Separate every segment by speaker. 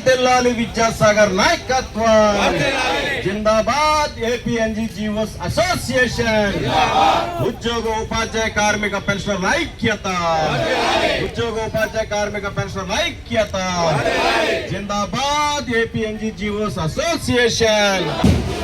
Speaker 1: विद्यासागर नायकत्व जिंदाबाद एपीएनजीओस असोसिएशन उद्योग उपाध्याय कार्मिक पेंशन नायक्यता उद्योग उपाध्याय कार्मिक पेंशन नायक्यता जिंदाबाद एपीएनजीओस असोसिएशन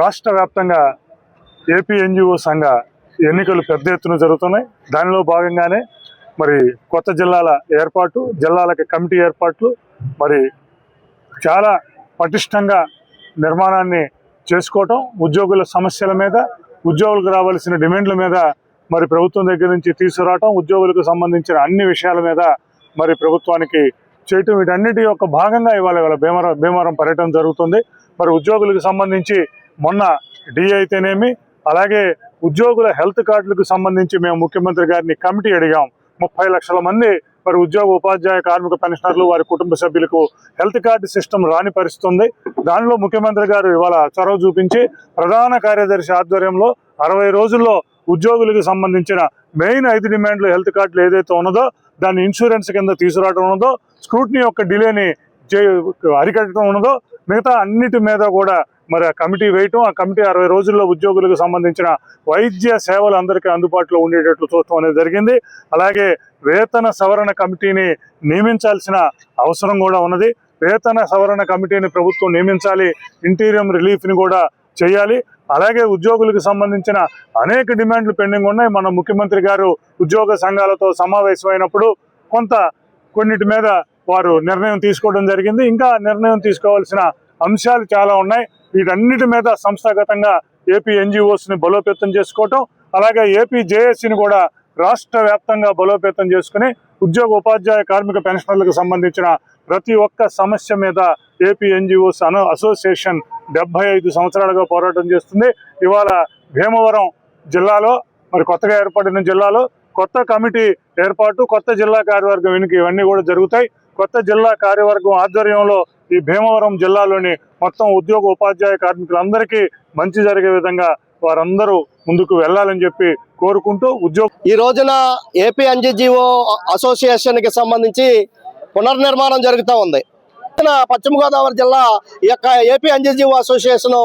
Speaker 2: రాష్ట్ర వ్యాప్తంగా ఏపీ ఎన్జిఓ సంఘ ఎన్నికలు పెద్ద ఎత్తున జరుగుతున్నాయి. దానిలో భాగంగానే మరి కొత్త జిల్లాల ఏర్పాటు జిల్లాలకి కమిటీ ఏర్పాట్లు మరి చాలా పటిష్టంగా నిర్మాణాన్ని చేసుకోవటం ఉద్యోగుల సమస్యల మీద ఉద్యోగులకు రావాల్సిన డిమాండ్ల మీద మరి ప్రభుత్వం దగ్గర నుంచి తీసుకురావటం ఉద్యోగులకు సంబంధించిన అన్ని విషయాల మీద మరి ప్రభుత్వానికి చేయటం వీటన్నిటి యొక్క భాగంగా ఇవాళ ఇవాళ భీమవరం భీమవరం పర్యటన జరుగుతుంది. మరి ఉద్యోగులకు సంబంధించి మొన్న డి అయితేనేమి అలాగే ఉద్యోగుల హెల్త్ కార్డులకు సంబంధించి మేము ముఖ్యమంత్రి గారిని కమిటీ అడిగాం. ముప్పై లక్షల మంది మరి ఉద్యోగ ఉపాధ్యాయ కార్మిక పెన్షనర్లు వారి కుటుంబ సభ్యులకు హెల్త్ కార్డు సిస్టమ్ రాని పరిస్థితుంది దానిలో ముఖ్యమంత్రి గారు ఇవాళ చొరవ చూపించి ప్రధాన కార్యదర్శి ఆధ్వర్యంలో అరవై రోజుల్లో ఉద్యోగులకు సంబంధించిన మెయిన్ ఐదు డిమాండ్లు హెల్త్ కార్డులు ఏదైతే ఉన్నదో దాన్ని ఇన్సూరెన్స్ కింద తీసుకురావడం ఉన్నదో స్క్రూట్నీ యొక్క డిలేని చే- అరికట్టడం ఉన్నదో మిగతా అన్నిటి మీద కూడా మరి ఆ కమిటీ వేయటం ఆ కమిటీ అరవై రోజుల్లో ఉద్యోగులకు సంబంధించిన వైద్య సేవలు అందరికీ అందుబాటులో ఉండేటట్లు చూడటం అనేది జరిగింది. అలాగే వేతన సవరణ కమిటీని నియమించాల్సిన అవసరం కూడా ఉన్నది. వేతన సవరణ కమిటీని ప్రభుత్వం నియమించాలి ఇంటీరియం రిలీఫ్ని కూడా చేయాలి. అలాగే ఉద్యోగులకు సంబంధించిన అనేక డిమాండ్లు పెండింగ్ ఉన్నాయి. మన ముఖ్యమంత్రి గారు ఉద్యోగ సంఘాలతో సమావేశమైనప్పుడు కొంత కొన్నిటి మీద వారు నిర్ణయం తీసుకోవడం జరిగింది. ఇంకా నిర్ణయం తీసుకోవాల్సిన అంశాలు చాలా ఉన్నాయి. వీటన్నిటి మీద సంస్థాగతంగా ఏపీ ఎన్జిఓస్ని బలోపేతం చేసుకోవటం అలాగే ఏపీ జేఏసీని కూడా రాష్ట్ర వ్యాప్తంగా బలోపేతం చేసుకుని ఉద్యోగ ఉపాధ్యాయ కార్మిక పెన్షనర్లకు సంబంధించిన ప్రతి ఒక్క సమస్య మీద ఏపీ ఎన్జిఓస్ అను అసోసియేషన్ డెబ్బై ఐదు సంవత్సరాలుగా పోరాటం చేస్తుంది. ఇవాళ భీమవరం జిల్లాలో మరి కొత్తగా ఏర్పడిన జిల్లాలో కొత్త కమిటీ ఏర్పాటు కొత్త జిల్లా కార్యవర్గం వెనుక ఇవన్నీ కూడా జరుగుతాయి. కొత్త జిల్లా కార్యవర్గం ఆధ్వర్యంలో ఈ భీమవరం జిల్లాలోని మొత్తం ఉద్యోగ ఉపాధ్యాయ కార్మికులందరికీ మంచి జరిగే విధంగా వారందరూ ముందుకు వెళ్ళాలని చెప్పి కోరుకుంటూ ఉద్యోగ
Speaker 3: ఈ రోజున ఏపీ ఎన్జిజిఓ అసోసియేషన్కి సంబంధించి పునర్నిర్మాణం జరుగుతూ ఉంది. పశ్చిమ గోదావరి జిల్లా ఈ యొక్క ఏపీ ఎన్జిజిఓ అసోసియేషన్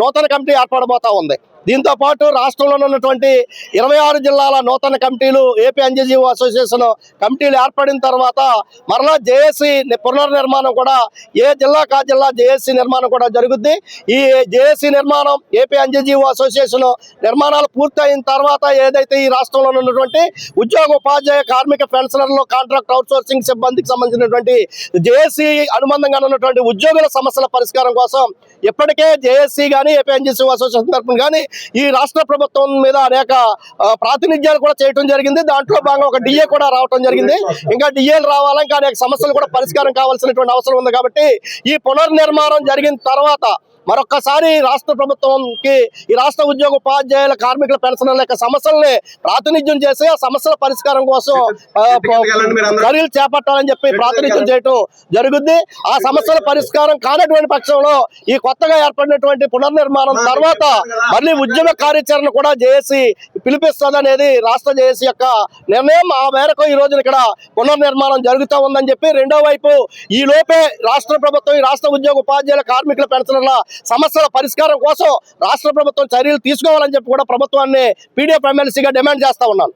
Speaker 3: నూతన కమిటీ ఏర్పడబోతా ఉంది. దీంతో పాటు రాష్ట్రంలో ఉన్నటువంటి ఇరవై ఆరు జిల్లాల నూతన కమిటీలు ఏపీ ఎన్జిజిఓ అసోసియేషన్ కమిటీలు ఏర్పడిన తర్వాత మరలా జేఏసీ పునర్నిర్మాణం కూడా ఏ జిల్లా కా జిల్లా జేఏసీ నిర్మాణం కూడా జరుగుద్ది. ఈ జేఏసీ నిర్మాణం ఏపీ ఎన్జిజిఓ అసోసియేషన్ నిర్మాణాలు పూర్తయిన తర్వాత ఏదైతే ఈ రాష్ట్రంలో ఉన్నటువంటి ఉద్యోగ ఉపాధ్యాయ కార్మిక పెన్షనర్లు కాంట్రాక్ట్ అవుట్సోర్సింగ్ సిబ్బందికి సంబంధించినటువంటి జేఏసీ అనుబంధంగా ఉన్నటువంటి ఉద్యోగుల సమస్యల పరిష్కారం కోసం ఇప్పటికే జేఎస్సీ కానీ ఏపీఎన్జీసీ అసోసియేషన్ తరఫున కానీ ఈ రాష్ట్ర ప్రభుత్వం మీద అనేక ప్రాతినిధ్యాలు కూడా చేయటం జరిగింది. దాంట్లో భాగంగా ఒక డిఏ కూడా రావటం జరిగింది. ఇంకా డిఏలు రావాలా? ఇంకా అనేక సమస్యలు కూడా పరిష్కారం కావాల్సినటువంటి అవసరం ఉంది కాబట్టి ఈ పునర్నిర్మాణం జరిగిన తర్వాత మరొక్కసారి రాష్ట్ర ప్రభుత్వంకి ఈ రాష్ట్ర ఉద్యోగ ఉపాధ్యాయుల కార్మికుల పెన్షన్ల యొక్క సమస్యల్ని ప్రాతినిధ్యం చేసి ఆ సమస్యల పరిష్కారం కోసం చర్యలు చేపట్టాలని చెప్పి ప్రాతినిధ్యం చేయటం జరుగుద్ది. ఆ సమస్యల పరిష్కారం కానటువంటి పక్షంలో ఈ కొత్తగా ఏర్పడినటువంటి పునర్నిర్మాణం తర్వాత మళ్ళీ ఉద్యమ కార్యాచరణ కూడా జేఏసీ పిలిపిస్తుంది అనేది రాష్ట్ర జేఏసీ యొక్క నిర్ణయం. ఆ మేరకు ఈ రోజున ఇక్కడ పునర్నిర్మాణం జరుగుతూ ఉందని చెప్పి రెండో వైపు ఈ లోపే రాష్ట్ర ప్రభుత్వం ఈ రాష్ట్ర ఉద్యోగ ఉపాధ్యాయుల కార్మికుల పెన్షన్ల సమస్యల పరిష్కారం కోసం రాష్ట్ర ప్రభుత్వం చర్యలు తీసుకోవాలని చెప్పి కూడా ప్రభుత్వాన్ని పీడిఎఫ్ ఎమ్మెల్సీగా డిమాండ్ చేస్తా ఉన్నాను.